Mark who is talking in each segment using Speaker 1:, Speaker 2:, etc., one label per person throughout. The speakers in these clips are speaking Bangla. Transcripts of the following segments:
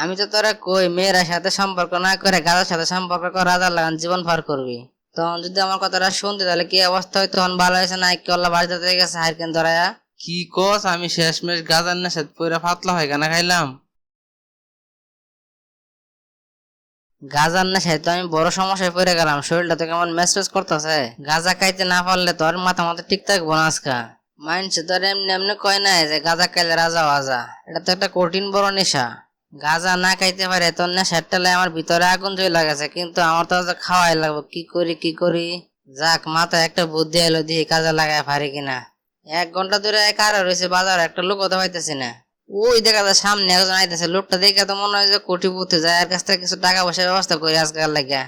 Speaker 1: আমি তো তোরা কই মেয়েরা সাথে সম্পর্ক না করে গাজার সাথে সম্পর্ক করে রাজার লাগান জীবন পার করবি। তখন যদি আমার কথাটা শুনতে তাহলে কি অবস্থা হইতো? তখন ভালো হয়েছে না? কি আল্লাহ বাড়িতে গেছে হারকেন ধরায়া?
Speaker 2: কি কস আমি শেষমেশ গাজার নেশাত পইরা পাতলা হয় কেনা খাইলাম।
Speaker 1: গাজার নেশায় তো আমি বড় সমস্যায় পড়ে গেলাম শরীরটা তো কেমন মেসমেস করতেছে। গাজা খাইতে না পারলে তোর মাথা মতো ঠিক থাকব না আজকা। মানছে তোর এমনি এমনি কয় নাই যে গাজা খাইলে রাজা ওয়াজা এটা তো একটা কঠিন বড় নেশা। গাজা না খাইতে পারে তোর নেশার টেলে আমার ভিতরে আগুন চলে গেছে, কিন্তু আমার তো খাওয়াই লাগবে। কি করি কি করি? যাক মাথায় একটা বুদ্ধি এলো দিয়ে কাজে লাগায় পারি কিনা। এক ঘণ্টা ধরে কারা রয়েছে বাজার, একটা লোক কথা পাইতেছি না। ওই দেখা যায় সামনে একজন আইতেছে, লোকটা দেখে তো মনে হয় যে কোটিপতি, যায় আর কাছ থেকে কিছু টাকা পয়সার ব্যবস্থা করি আজকাল লাগিয়া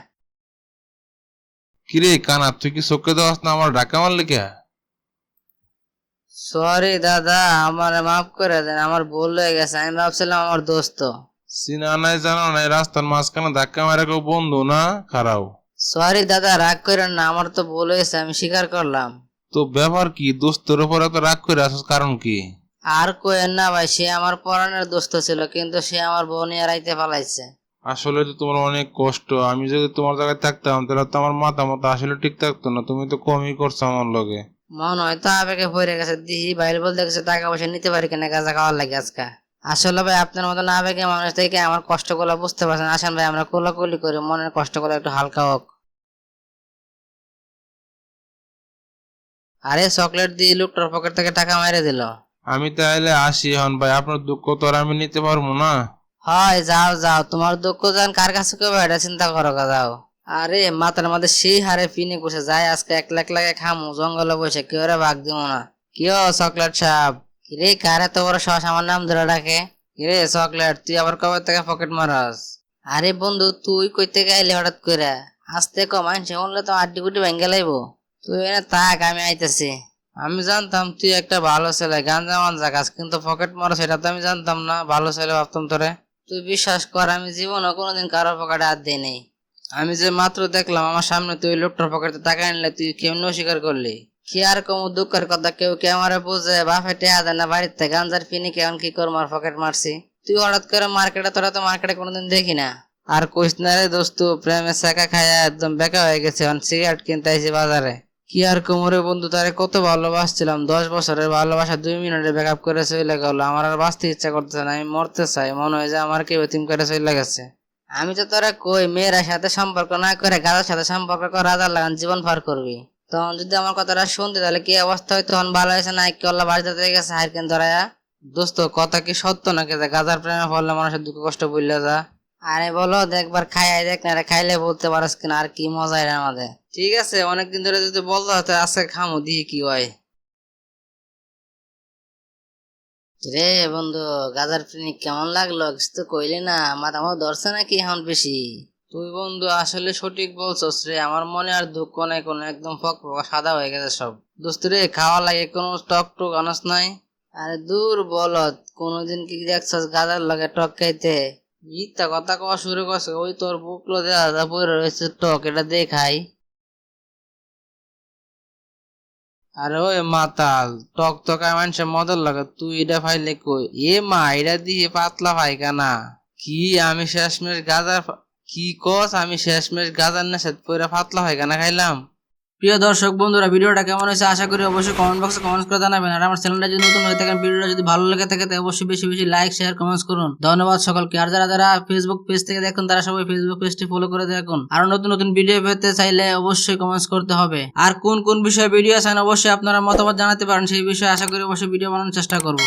Speaker 2: কিরে কানা, তুই কি চোখে দেওয়াস না আমার ডাকা মারলি কে?
Speaker 1: সরি দাদা আমার মাফ করে দেন আমার ভুল হয়ে গেছে। আমি ভাবছিলাম আমার দোস্ত।
Speaker 2: চিনা নাই জানা নাই রাস্তার মাঝখানে ধাক্কা মারা কেউ বন্ধু না খারাও
Speaker 1: সরি দাদা রাগ করেন না আমার তো ভুল হয়েছে আমি স্বীকার করলাম।
Speaker 2: তো ব্যাপার কি দোস্তের উপর এত রাগ করে কারণ কি?
Speaker 1: আর কোয়েন না ভাই সে আমার পরাণের দোস্ত ছিল কিন্তু সে আমার বোন নিয়ে রাইতে পালাইছে।
Speaker 2: আসলে তো তোমার অনেক কষ্ট আমি যদি তোমার জায়গায় থাকতাম তাহলে তো আমার মাথা মতো আসলে ঠিক থাকতো না তুমি তো কমই করছ আমার লগে।
Speaker 1: মন হয়তো আবেগে ভরে গেছে দিহি বাইরে বলতে গেছে টাকা পয়সা নিতে পারি কিনা গাঁজা খাওয়ার লাগে আজকা। আসলে ভাই আপনার মতন আবেগে মানুষ থেকে আমার কষ্টগুলো বুঝতে পারছেন। আসেন ভাই আমরা কোলাকুলি করি। মনের কষ্টগুলো একটু হালকা হোক। আরে চকলেট দিয়ে লোকটার পকেট থেকে টাকা মেরে দিল।
Speaker 2: আমি তাহলে আসি এখন ভাই। আপনার দুঃখ তো আর আমি নিতে পারব না।
Speaker 1: হয় যাও যাও। তোমার দুঃখ যান কার কাছে কেউ এটা চিন্তা করো যাও। আরে, মাথার মধ্যে সেই হারে পিনে বসে যায়, আজকে এক লাখ লাগে খামু, জঙ্গলে বসে কেউ রে ভাগ দিব না? কি ও চকলেট সাপ? কিরে কারে তো বড় সস আমার নাম ধরে ডাকে? কিরে চকলেট তুই আবার কবে থেকে পকেট মারাস? আরে বন্ধু, তুই কইতে গাইলে হঠাৎ করে। আস্তে কম আনছে শুনলে তো আড্ডি গুটি ভেঙে লাইবো। তুই এনে থাক, আমি আইতেছি। আমি জানতাম তুই একটা ভালো ছেলে, গাঞ্জা মাঞ্জা গাছ কিন্তু পকেট মারা সেটা তো আমি জানতাম না, ভালো ছেলে ভাবতাম তোরে। তুই বিশ্বাস কর, আমি জীবনে কোনোদিন কারও পকেটে হাত দিই নাই আমি যে মাত্র দেখলাম, আমার সামনে তুই লোকটার পকেটে টাকা আনলে তুই কেমন অস্বীকার করলি? কি আর কম দুঃখের কথা, কেউ কে আমারে বুঝে? বাপে টেয়া দেয় না বাড়িতে গাঞ্জার পিনি কেমন কি করব, আর পকেট মারছি? তুই হঠাৎ করে মার্কেটে, তোরা তো মার্কেটে কোনোদিন দেখি না। আর কইস না রে দোস্ত, প্রেমে শেখা খায়া একদম বেকা হয়ে গেছে, এখন সিগারেট কিনতে আইছি বাজারে। কি আর কোমরে বন্ধু, তারে কত ভালোবাসছিলাম। দশ বছরের ভালোবাসা দুই মিনিটে ব্যাকআপ করে চলে গেল। আমার আর বাঁচতে ইচ্ছা করতেছে না, আমি মরতে চাই। মনে হয় যে আমার কেউ এতিম করে চলে গেছে। আমি তো তোরা কই, মেয়েরা সাথে সম্পর্ক না করে গাজার সাথে সম্পর্ক করে রাজার লাগান, জীবন পার করবি। তখন যদি আমার কথাটা শুনতে, তাহলে কি অবস্থা হয়? তখন ভালো হয়েছে না? কি আল্লাহ বাড়িতে থেকে গেছে হারকেন ধরায়া দোস্ত, কথা কি সত্য নাকি? যে গাজার প্রেমে পড়লে মানুষের দুঃখ কষ্ট বললে যা। আরে বলো দেখবার খাই দেখ না খাইলে বলতে পারস কিনা, আর কি মজা আমাদের। ঠিক আছে, অনেকদিন ধরে যদি বলতো হয়তো আজকে খামো দিয়ে কি হয়। রে বন্ধু গাজার পিকনিক কেমন লাগল? কিছু তো কইলি না মাথা মাথা ধরছে নাকি এখন বেশি? তুই বন্ধু আসলে সঠিক বলছস রে। আমার মনে আর দুঃখ নাই কোনো একদম ফক সাদা হয়ে গেছে সব। দোস্ত রে খাওয়া লাগে কোনো টক টক আনস নাই? আরে দূর বলত কোনোদিন কি দেখছস গাজার লাগে টক খাইতে? মিথ্যা কথা কওয়া শুরু করছে ওই তোর বুকলো দেওয়া পরে রয়েছে টক এটা দেখাই। আরে ওই মাতাল টক টকায় মানুষের মদর লাগে, তুই এটা ফাইলে কই? এ মা, এটা দিয়ে পাতলা পায়খানা। কি আমি শেষমেশ গাজার কি কস, আমি শেষমেশ গাজার নেশাত পইরা পাতলা পায়খানা খাইলাম? প্রিয় দর্শক বন্ধুরা, ভিডিওটা কেমন হয়েছে আশা করি অবশ্যই কমেন্ট বক্সে কমেন্ট করে জানাবেন। আর আমার চ্যানেলটা যদি নতুন হয়ে থাকেন, ভিডিওটা যদি ভালো লেগে থাকে, তাহলে অবশ্যই বেশি বেশি লাইক শেয়ার কমেন্টস করুন। ধন্যবাদ সকলকে। আর যারা যারা ফেসবুক পেজ থেকে দেখুন, তারা সবাই ফেসবুক পেজটি ফলো করে দেখুন। আর নতুন নতুন ভিডিও পেতে চাইলে অবশ্যই কমেন্টস করতে হবে। আর কোন কোন বিষয়ে ভিডিও চান অবশ্যই আপনারা মতামত জানাতে পারেন। সেই বিষয়ে আশা করি অবশ্যই ভিডিও বানানোর চেষ্টা করব।